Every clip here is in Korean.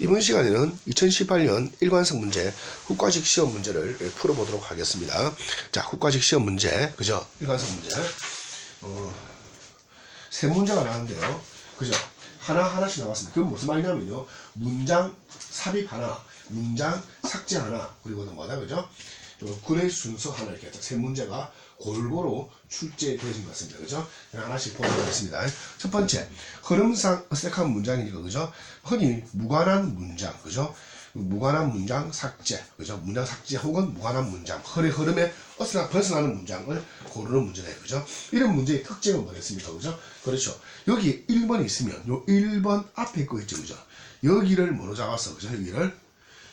이번 시간에는 2018년 일관성 문제 국가직 시험 문제를 풀어보도록 하겠습니다. 자, 국가직 시험 문제, 그죠? 일관성 문제. 어, 세 문제가 나왔는데요. 그죠? 하나하나씩 나왔습니다. 그건 무슨 말이냐면요. 문장 삽입 하나, 문장 삭제 하나, 그리고 또 뭐다, 그죠? 요 글의 순서 하나 이렇게 세 문제가 골고루 출제되어진 것 같습니다. 그죠? 하나씩 보도록 하겠습니다. 첫 번째, 흐름상 어색한 문장이니까, 그죠? 흔히 무관한 문장, 그죠? 무관한 문장 삭제, 그죠? 문장 삭제 혹은 무관한 문장, 흐름, 흐름에 어색한 벗어나는 문장을 고르는 문제네요. 그죠? 이런 문제의 특징은 뭐겠습니까? 그죠? 그렇죠. 여기 1번이 있으면, 요 1번 앞에 거 있죠. 그죠? 여기를 뭐로 잡았어? 그죠? 여기를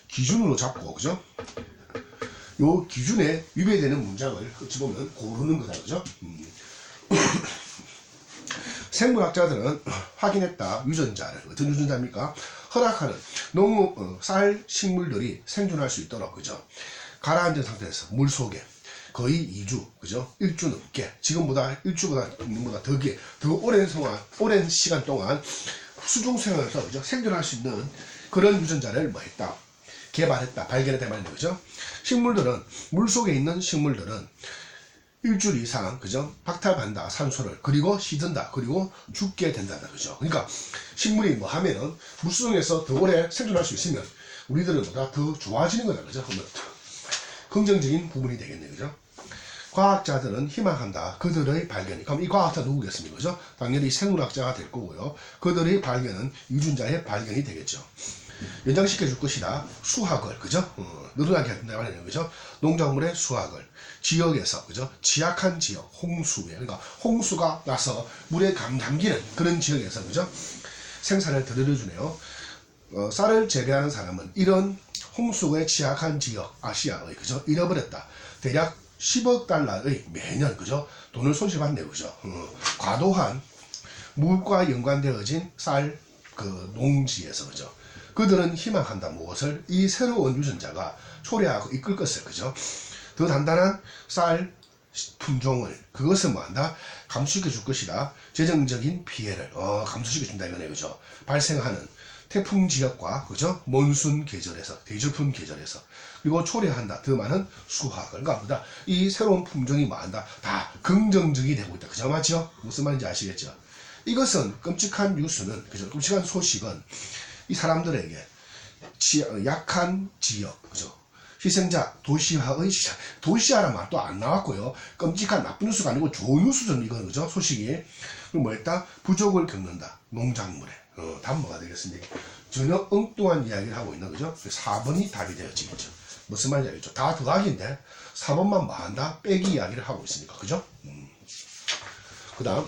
기준으로 잡고, 그죠? 요 기준에 위배되는 문장을 어찌 보면 고르는 거다 그죠? 음. 생물학자들은 확인했다 유전자를 어떤 유전자입니까? 허락하는 농 어, 쌀 식물들이 생존할 수 있도록 그죠? 가라앉은 상태에서 물 속에 거의 2주 그죠? 1주 넘게 지금보다 1주보다 보다 더게 더 오랜 동안 오랜 시간 동안 수중 생활에서 그죠? 생존할 수 있는 그런 유전자를 뭐 했다 개발했다 발견했다 말이죠 그죠? 식물들은 물 속에 있는 식물들은 일주일 이상 그죠? 박탈한다 산소를. 그리고 시든다 그리고 죽게 된다 그죠? 그러니까 식물이 뭐 하면은 물속에서 더 오래 생존할 수 있으면 우리들은 보다? 더 좋아지는 거다 그죠? 그러면 긍정적인 부분이 되겠네 그죠? 과학자들은 희망한다. 그들의 발견이. 그럼 이 과학자 누구겠습니까 그죠? 당연히 생물학자가 될 거고요. 그들의 발견은 유전자의 발견이 되겠죠 연장시켜 줄 것이다. 수학을, 그죠? 어, 늘어나게 한다 말이에요. 그죠? 농작물의 수학을. 지역에서, 그죠? 지약한 지역, 홍수에. 그러니까 홍수가 나서 물에 감, 담기는 그런 지역에서, 그죠? 생산을 들여주네요. 어, 쌀을 재배하는 사람은 이런 홍수에 취약한 지역, 아시아의, 그죠? 잃어버렸다. 대략 10억 달러의 매년, 그죠? 돈을 손실받네요. 그죠? 어, 과도한 물과 연관되어진 쌀, 그 농지에서, 그죠? 그들은 희망한다. 무엇을? 이 새로운 유전자가 초래하고 이끌 것을 그죠? 더 단단한 쌀 품종을 그것을 뭐한다? 감수시켜 줄 것이다. 재정적인 피해를 어, 감수시켜 준다 이거네 그죠? 발생하는 태풍 지역과 그죠? 몬순 계절에서 대지품 계절에서 그리고 초래한다. 더 많은 수확을 그러니까 이 새로운 품종이 뭐한다? 다 긍정적이 되고 있다. 그죠? 맞죠? 무슨 말인지 아시겠죠? 이것은 끔찍한 뉴스는 그죠? 끔찍한 소식은 이 사람들에게 지, 약한 지역, 그죠? 희생자, 도시화의 시작. 도시화란 말도 안 나왔고요. 끔찍한 나쁜 뉴스가 아니고 좋은 뉴스죠, 이건, 그죠? 소식이. 그럼 뭐였다? 부족을 겪는다. 농작물에. 어, 다음 뭐가 되겠습니까? 전혀 엉뚱한 이야기를 하고 있는, 그죠? 4번이 답이 되어지겠죠. 무슨 말인지 알겠죠? 다 더하기인데, 4번만 뭐 한다? 빼기 이야기를 하고 있으니까, 그죠? 음. 그 다음.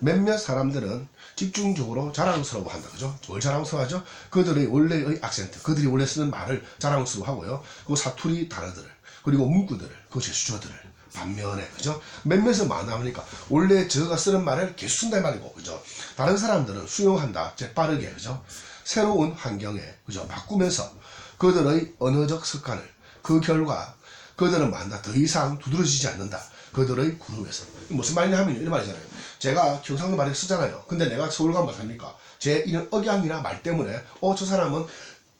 몇몇 사람들은 집중적으로 자랑스러워 한다. 그죠? 뭘 자랑스러워 하죠? 그들의 원래의 악센트, 그들이 원래 쓰는 말을 자랑스러워 하고요. 그 사투리 단어들을, 그리고 문구들을, 그 제수처들을 반면에, 그죠? 몇몇은 많아하니까 원래 저가 쓰는 말을 계속 쓴다 이 말이고, 그죠? 다른 사람들은 수용한다. 재빠르게, 그죠? 새로운 환경에, 그죠? 바꾸면서 그들의 언어적 습관을, 그 결과 그들은 만다. 더 이상 두드러지지 않는다. 그들의 그룹에서. 무슨 말이냐 하면 이런 말이잖아요. 제가 경상도 말을 쓰잖아요. 근데 내가 서울 가면 어떡합니까? 제 이런 억양이나 말 때문에, 어, 저 사람은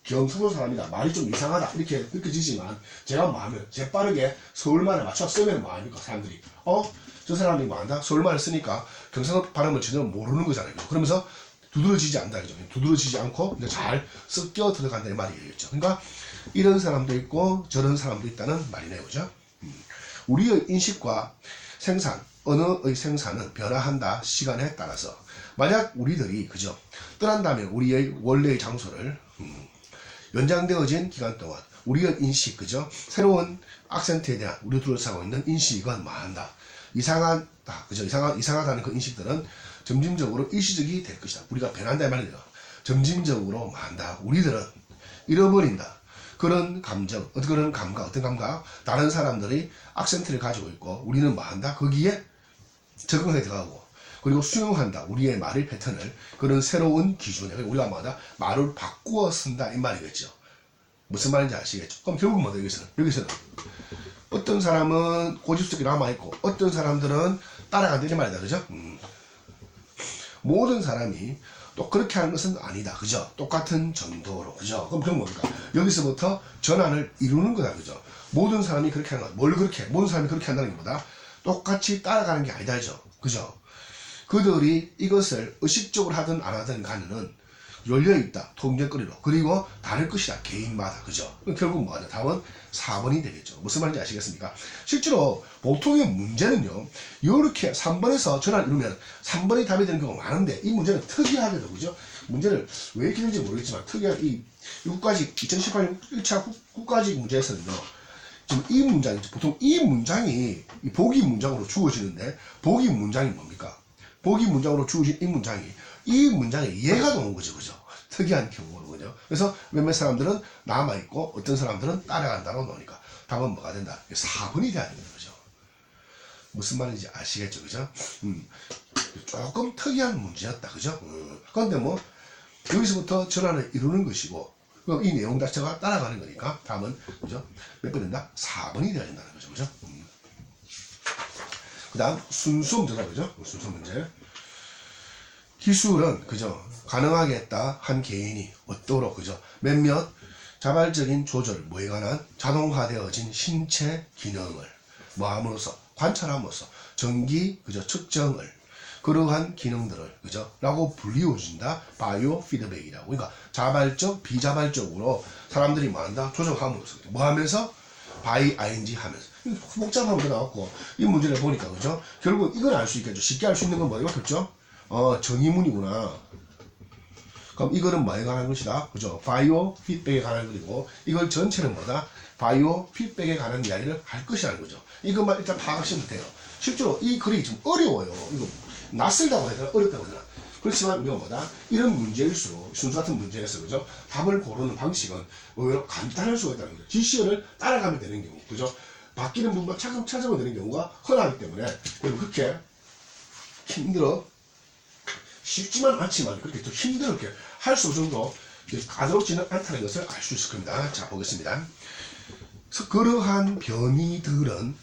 경상도 사람이다. 말이 좀 이상하다. 이렇게 느껴지지만, 제가 마음을 재빠르게 서울말에 맞춰 쓰면 뭐합니까? 사람들이. 어? 저 사람이 뭐 한다? 서울말을 쓰니까 경상도 발음을 전혀 모르는 거잖아요. 그러면서 두드러지지 않는다. 그죠? 두드러지지 않고 잘 섞여 들어간다. 이 말이겠죠. 그러니까 이런 사람도 있고 저런 사람도 있다는 말이네요. 그죠? 음. 우리의 인식과 생산, 언어의 생산은 변화한다. 시간에 따라서. 만약 우리들이, 그죠? 떠난다면 우리의 원래의 장소를, 음, 연장되어진 기간 동안 우리의 인식, 그죠? 새로운 악센트에 대한 우리 둘러싸고 있는 인식은 뭐한다. 이상하다. 그죠? 이상하, 이상하다는 그 인식들은 점진적으로 일시적이 될 것이다. 우리가 변한다. 말이죠. 점진적으로 뭐한다. 우리들은 잃어버린다. 그런 감정, 어떤 그런 감각, 어떤 감각, 다른 사람들이 악센트를 가지고 있고, 우리는 뭐 한다? 거기에 적응해 들어가고, 그리고 수용한다. 우리의 말의 패턴을, 그런 새로운 기준에, 우리가 뭐다? 말을 바꾸어 쓴다. 이 말이겠죠. 무슨 말인지 아시겠죠? 그럼 결국 뭐다, 여기서는? 여기서는. 어떤 사람은 고집스럽게 남아있고, 어떤 사람들은 따라간다. 이 말이다. 그죠? 음. 모든 사람이 또 그렇게 하는 것은 아니다. 그죠? 똑같은 정도로. 그죠? 그럼 그건 뭡니까? 여기서부터 전환을 이루는 거다. 그죠? 모든 사람이 그렇게 하는 거다. 뭘 그렇게, 모든 사람이 그렇게 한다는 게 뭐다? 똑같이 따라가는 게 아니다죠. 그죠? 그들이 이것을 의식적으로 하든 안 하든 간에는 열려 있다. 통제거리로. 그리고 다를 것이다. 개인마다. 그죠? 결국 뭐하냐? 답은 4번이 되겠죠. 무슨 말인지 아시겠습니까? 실제로 보통의 문제는요. 이렇게 3번에서 전환 이루면 3번이 답이 되는 경우가 많은데 이 문제는 특이하게도 그죠? 문제를 왜 이렇게 되는지 모르겠지만 특이하게 이 6까지 2018년 1차 국, 가직 문제에서는요. 지금 이 문장이 보통 이 문장이 이 보기 문장으로 주어지는데 보기 문장이 뭡니까? 보기 문장으로 주어진 이 문장이 이 문장에 이해가 나온 거죠, 그죠? 특이한 경우로 그죠? 그래서 몇몇 사람들은 남아 있고 어떤 사람들은 따라간다고 나오니까 답은 뭐가 된다? 4번이 돼야 되는 거죠. 무슨 말인지 아시겠죠, 그죠? 음, 조금 특이한 문제였다, 그죠? 음, 그런데 뭐 여기서부터 전환을 이루는 것이고 그이 내용 자체가 따라가는 거니까 답은 그죠? 몇 번 된다? 4번이 돼야 된다는 거죠, 그죠? 음. 그 다음 순수 문제다, 그죠? 순수 문제. 기술은 그죠 가능하게 했다 한 개인이 어떠로 그죠 몇몇 자발적인 조절 뭐에 관한 자동화되어진 신체 기능을 뭐함으로써 관찰함으로써 전기 그죠 측정을 그러한 기능들을 그죠 라고 불리워준다 바이오 피드백이라고. 그러니까 자발적 비자발적으로 사람들이 뭐 한다? 조정함으로써 뭐 하면서 바이 ing 하면서. 복잡한 문제 나왔고 이 문제를 보니까 그죠 결국 이걸 알 수 있겠죠. 쉽게 알 수 있는 건 뭐가 없죠 어, 정의문이구나. 그럼 이거는 뭐에 관한 것이다? 그죠? 바이오 피드백에 관한 것이고, 이걸 전체는 뭐다? 바이오 피드백에 관한 이야기를 할 것이라는 거죠. 이것만 일단 파악하시면 돼요. 실제로 이 글이 좀 어려워요. 이거 낯설다고 해야 되나? 어렵다고 해야 되나? 그렇지만 우리가 뭐다? 이런 문제일수록, 순수 같은 문제에서, 그죠? 답을 고르는 방식은 의외로 간단할 수가 있다는 거죠. 지시어를 따라가면 되는 경우, 그죠? 바뀌는 부분만 차근차근 되는 경우가 흔하기 때문에, 그렇게 힘들어 쉽지만 않지만 그렇게 또 힘들게 할수 정도 까다롭지는 않다는 것을 알 수 있을 겁니다. 자 보겠습니다. 그러한 변이들은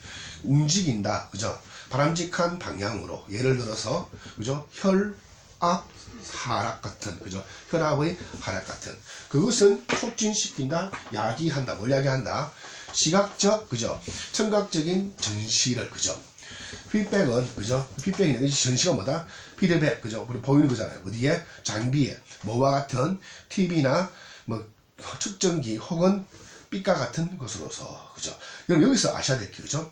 움직인다. 그죠? 바람직한 방향으로 예를 들어서 그죠? 혈압 하락 같은 그죠? 혈압의 하락 같은 그것은 촉진시킨다, 야기한다, 뭘 야기한다? 시각적 그죠? 청각적인 전시를 그죠? 피드백은 그죠? 피드백이 전시가 뭐다? 피드백 그죠? 우리 보이는 거잖아요. 어디에? 장비에 뭐와 같은 TV나 뭐 측정기 혹은 빛과 같은 것으로서 그죠? 그럼 여기서 아셔야 될 게 그죠?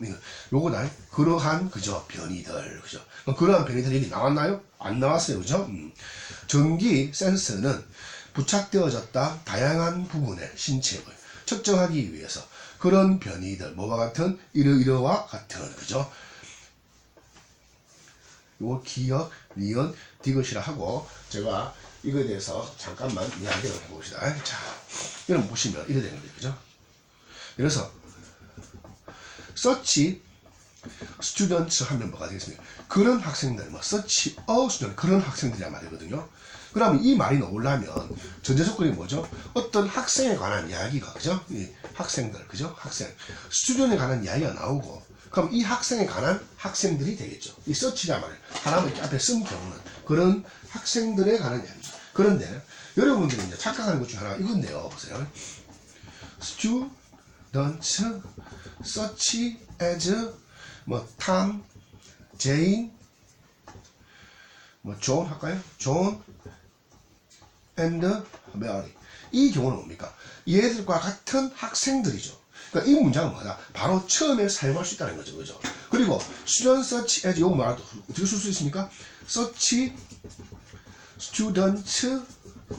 요거는 그러한 그죠 변이들 그죠? 그러한 변이들 여기 나왔나요? 안 나왔어요 그죠? 음. 전기 센서는 부착되어졌다 다양한 부분의 신체를 측정하기 위해서 그런 변이들 뭐와 같은 이러이러와 같은 그죠? 요 기억, 니은, 디귿이라 하고 제가 이거에 대해서 잠깐만 이야기를 해봅시다. 자, 이런 보시면 이래 되는 거죠. 그죠? 그래서 서치 스튜던트 하면 뭐가 되겠습니까? 그런 학생들, 뭐 서치 어 스튜던트 그런 학생들이란 말이거든요. 그러면 이 말이 나오려면 전제 조건이 뭐죠? 어떤 학생에 관한 이야기가 그죠? 이 학생들 그죠? 학생 스튜던트에 관한 이야기가 나오고 그럼 이 학생에 관한 학생들이 되겠죠. 이 서치란 말이에요. 하나만 앞에 쓴 경우는 그런 학생들에 관한 이야기죠. 그런데 여러분들이 이제 착각하는 것 중 하나가 이건데요. 보세요. students such as 뭐 탐, 제인, 뭐존 할까요? 존 and Mary 이 경우는 뭡니까? 얘들과 같은 학생들이죠. 그러니까 이 문장은 뭐다? 바로 처음에 사용할 수 있다는 거죠. 그죠? 그리고 student search as 요 말도 어떻게 쓸 수 있습니까? search student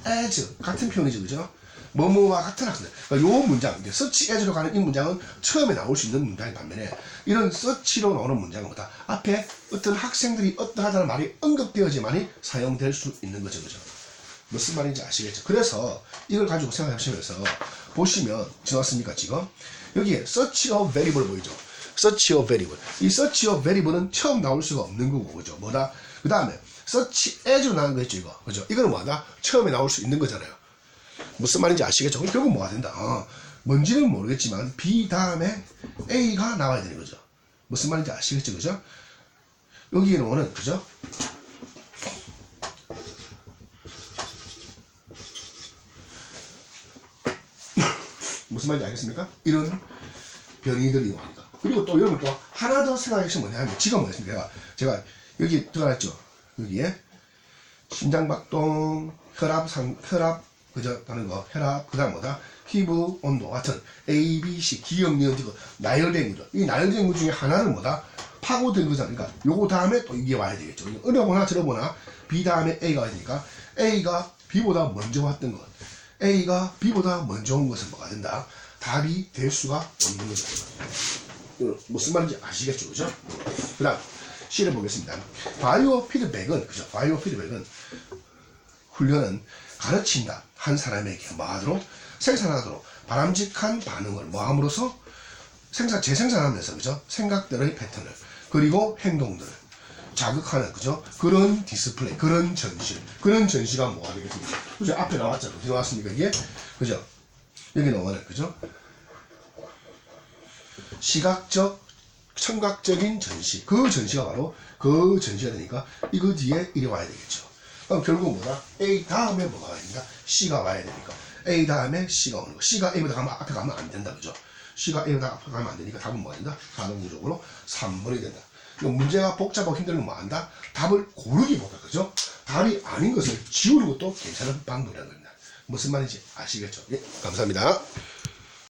as 같은 표현이죠. 그죠? 뭐뭐와 같은 학생. 그러니까 요 문장, 이제 search as로 가는 이 문장은 처음에 나올 수 있는 문장인 반면에 이런 search로 나오는 문장은 뭐다? 앞에 어떤 학생들이 어떠하다는 말이 언급되어지만이 사용될 수 있는 거죠. 그죠? 무슨 말인지 아시겠죠? 그래서 이걸 가지고 생각하시면서 보시면 지났습니까 지금? 여기에 search of variable 보이죠? search of variable. 이 search of variable은 처음 나올 수가 없는 거고, 그죠? 뭐다? 그 다음에 search as로 나온 거 있죠, 이거. 그죠? 이거는 뭐다? 처음에 나올 수 있는 거잖아요. 무슨 말인지 아시겠죠? 결국 뭐가 된다? 어, 뭔지는 모르겠지만 B 다음에 A가 나와야 되는 거죠. 무슨 말인지 아시겠죠? 그죠? 여기에는 오는, 그죠? 무슨 말인지 알겠습니까? 이런 변이들이 이용합니다. 그리고 또 여러분 또 하나 더 생각해 주시면 뭐냐면 지금 뭐였습니까? 제가, 제가 여기 들어갔죠. 여기에 심장박동, 혈압, 상, 혈압, 그저, 하는 거, 혈압, 그 다음 뭐다? 피부 온도 같은 A, B, C, 기억력, 그 나열된 거죠. 이 나열된 것 중에 하나는 뭐다? 파고든 거잖아. 그러니까 요거 다음에 또 이게 와야 되겠죠. 어려보나 저러보나 B 다음에 A가 되니까 A가 B보다 먼저 왔던 것. A가 B보다 먼저 온 것은 뭐가 된다? 답이 될 수가 없는 거죠. 이거 무슨 말인지 아시겠죠? 그죠? 그 다음, C를 보겠습니다. 바이오 피드백은, 그죠? 바이오 피드백은 훈련은 가르친다. 한 사람에게 뭐하도록 생산하도록 바람직한 반응을 뭐함으로써 생산, 재생산하면서, 그죠? 생각들의 패턴을, 그리고 행동들을 자극하는, 그죠? 그런 디스플레이, 그런 전시, 그런 전시가 뭐가 되겠습니까? 그죠? 앞에 나왔잖아요. 어디 나왔습니까? 이게? 그죠? 여기 나오는, 그죠? 시각적, 청각적인 전시. 그 전시가 바로 그 전시가 되니까 이거 뒤에 이리 와야 되겠죠. 그럼 결국 뭐다? A 다음에 뭐가 와야 된다? C가 와야 되니까. A 다음에 C가 오는 거. C가 A보다 가면 앞에 가면 안 된다. 그죠? C가 A보다 앞에 가면 안 되니까 답은 뭐가 된다? 자동적으로 3번이 된다. 이거 문제가 복잡하고 힘들면 뭐 한다? 답을 고르기보다, 그죠? 답이 아닌 것을 지우는 것도 괜찮은 방법이라는 겁니다. 무슨 말인지 아시겠죠? 예, 감사합니다.